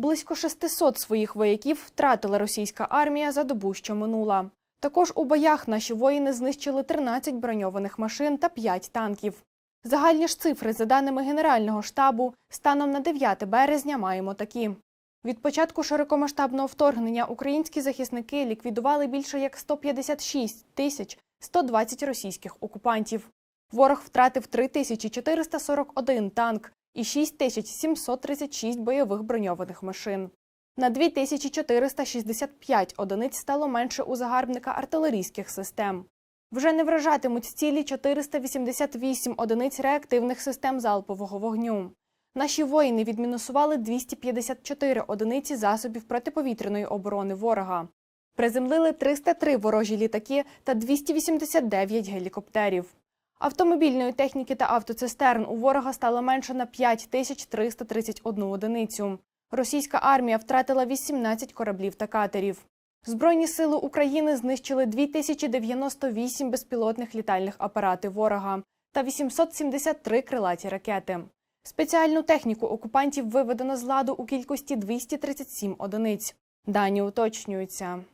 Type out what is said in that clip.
Близько 600 своїх вояків втратила російська армія за добу, що минула. Також у боях наші воїни знищили 13 броньованих машин та 5 танків. Загальні ж цифри, за даними Генерального штабу, станом на 9 березня маємо такі. Від початку широкомасштабного вторгнення українські захисники ліквідували більше як 156 тисяч 120 російських окупантів. Ворог втратив 3441 танк і 6736 бойових броньованих машин. На 2465 одиниць стало менше у загарбника артилерійських систем. Вже не вражатимуть цілі 488 одиниць реактивних систем залпового вогню. Наші воїни відмінусували 254 одиниці засобів протиповітряної оборони ворога. Приземлили 303 ворожі літаки та 289 гелікоптерів. Автомобільної техніки та автоцистерн у ворога стало менше на 5331 одиницю. Російська армія втратила 18 кораблів та катерів. Збройні сили України знищили 2098 безпілотних літальних апарати ворога та 873 крилаті ракети. Спеціальну техніку окупантів виведено з ладу у кількості 237 одиниць. Дані уточнюються.